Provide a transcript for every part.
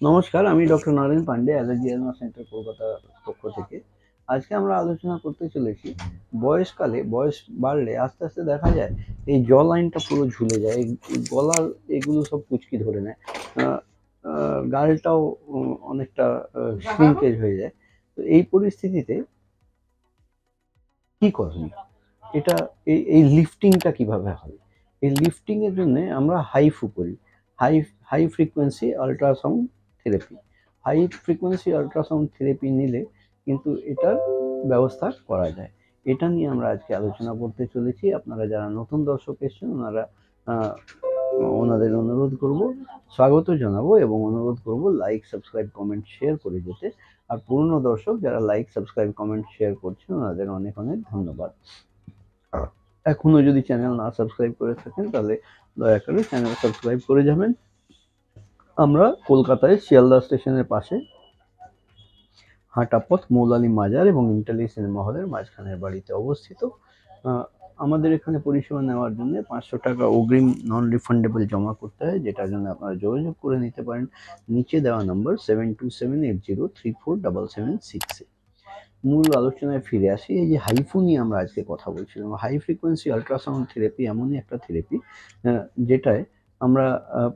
নমস্কার আমি doctor Naren Pandey allergy অ্যালমা সেন্টার কলকাতা পক্ষ থেকে। আজকে আমরা আলোচনা করতে চলেছি বয়সকালে বয়স বাড়লে আস্তে আস্তে দেখা যায় এই জ লাইনটা পুরো ঝুলে যায় গলার এগুলো সব কুচকি ধরে নেয়। গালটাও অনেকটা শ্রিঙ্কেজ হয়ে যায়। তো এই পরিস্থিতিতে কি করবেন? এটা এই এই লিফটিংটা কীভাবে হবে এই লিফটিং এর জন্য আমরা হাইফু করি। High high frequency ultrasound therapy high frequency ultrasound therapy নিলে কিন্তু এটার ব্যবস্থা করা যায়। এটা নিয়ে আমরা আজকে আলোচনা করতে চলেছি। আপনারা যারা নতুন দর্শক এসেছেন, ওনারা ওনাদের অনুরোধ করব, স্বাগত জানাব এবং অনুরোধ করব লাইক সাবস্ক্রাইব কমেন্ট শেয়ার করে যেতে। আর পুরনো দর্শক যারা লাইক সাবস্ক্রাইব কমেন্ট শেয়ার করছেন, ওনাদের অনেক অনেক ধন্যবাদ। এখনও যদি চ্যানেল না সাবস্ক্রাইব করে থাকেন, তাহলে দয়া করে চ্যানেল সাবস্ক্রাইব করে যাবেন। আমরা কলকাতায় শিয়ালদা স্টেশনের পাশে হাঁটাপথ, মৌলালী মাজার এবং ইন্টালি সিনেমা হলের মাঝখানের বাড়িতে অবস্থিত। আমাদের এখানে পরিষেবা নেওয়ার জন্য পাঁচশো টাকা অগ্রিম নন রিফান্ডেবল জমা করতে হয়, যেটার জন্য আপনারা যোগাযোগ করে নিতে পারেন। নিচে দেওয়া number seven two seven eight zero three four double seven সিক্সে মূল আলোচনায় ফিরে আসি, এই যে হাইফু নিয়ে আমরা আজকে কথা বলছিলাম। হাই ফ্রিকোয়েন্সি আল্ট্রাসাউন্ড থেরাপি এমনই একটা থেরাপি যেটায় আমরা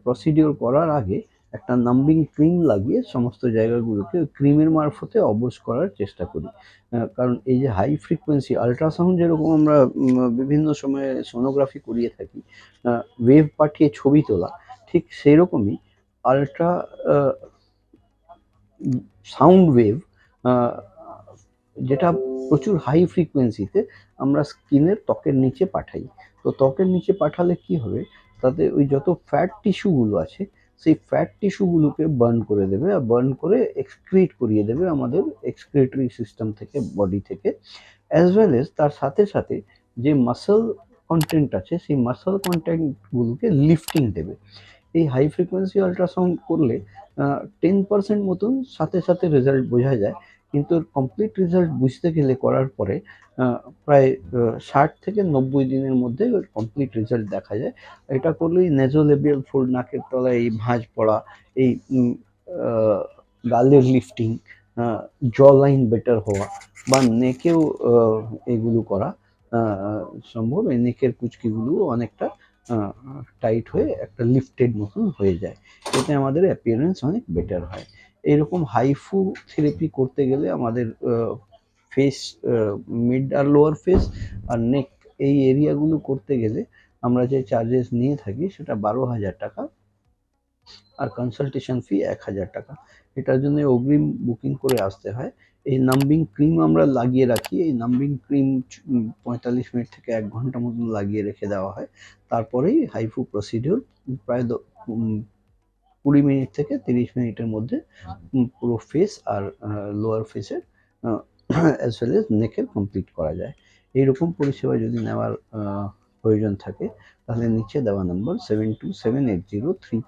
প্রসিডিওর করার আগে একটা নাম্বিং ক্রিম লাগিয়ে সমস্ত জায়গাগুলোকে ক্রিমের মারফতে অবশ করার চেষ্টা করি। কারণ এই যে হাই ফ্রিকোয়েন্সি আল্ট্রাসাউন্ড যেরকম আমরা বিভিন্ন সময়ে সোনোগ্রাফি করিয়ে থাকি ওয়েভ পাঠিয়ে ছবি তোলা, ঠিক সেই রকমই আল্ট্রা সাউন্ড ওয়েভ যেটা প্রচুর হাই ফ্রিকোয়েন্সিতে আমরা স্কিনের ত্বকের নিচে পাঠাই। তো ত্বকের নিচে পাঠালে কি হবে? তাতে ওই যত ফ্যাট টিস্যুগুলো আছে সেই ফ্যাট টিস্যুগুলোকে বার্ন করে দেবে আর বার্ন করে এক্সক্রিট করিয়ে দেবে আমাদের এক্সক্রিটরি সিস্টেম থেকে বডি থেকে অ্যাজ ওয়েল এজ তার সাথে সাথে যে মাসল কন্টেন্ট আছে, সেই মাসল কন্টেন্টগুলোকে লিফটিং দেবে। এই হাই ফ্রিকোয়েন্সি আলট্রাসাউন্ড করলে টেন পার্সেন্ট মতন সাথে সাথে রেজাল্ট বোঝা যায়। কিন্তু কমপ্লিট রেজাল্ট বুঝতে গেলে করার পরে প্রায় ষাট থেকে নব্বই দিনের মধ্যে কমপ্লিট রেজাল্ট দেখা যায়। এটা করলেই নেজোলেবিয়াল ফোল্ড নাকের তলায় এই ভাঁজ পড়া, এই গালের লিফটিং জ লাইন বেটার হওয়া বা নেকেও এগুলো করা সম্ভব। এই নেকের কুচকিগুলো অনেকটা টাইট হয়ে একটা লিফটেড মতন হয়ে যায়। এতে আমাদের অ্যাপিয়ারেন্স অনেক বেটার হয়। এইরকম হাইফু থেরাপি করতে গেলে আমাদের ফেস মিড আর লোয়ার ফেস আর নেক এই এরিয়াগুলো করতে গেলে আমরা যে চার্জেস নিয়ে থাকি সেটা বারো হাজার টাকা আর কনসালটেশন ফি এক হাজার টাকা। এটার জন্য অগ্রিম বুকিং করে আসতে হয়। এই নাম্বিং ক্রিম আমরা লাগিয়ে রাখি। এই নাম্বিং ক্রিম পঁয়তাল্লিশ মিনিট থেকে এক ঘণ্টা মতন লাগিয়ে রেখে দেওয়া হয়। তারপরেই হাইফু প্রসিডিওর প্রায় কুড়ি মিনিট থেকে তিরিশ মিনিটের মধ্যে পুরো ফেস আর লোয়ার ফেসের অ্যাজ ওয়েল এজ নেকের কমপ্লিট করা যায়। এইরকম পরিষেবা যদি নেওয়ার প্রয়োজন থাকে, তাহলে নিচে দেওয়া number seven two seven eight zero three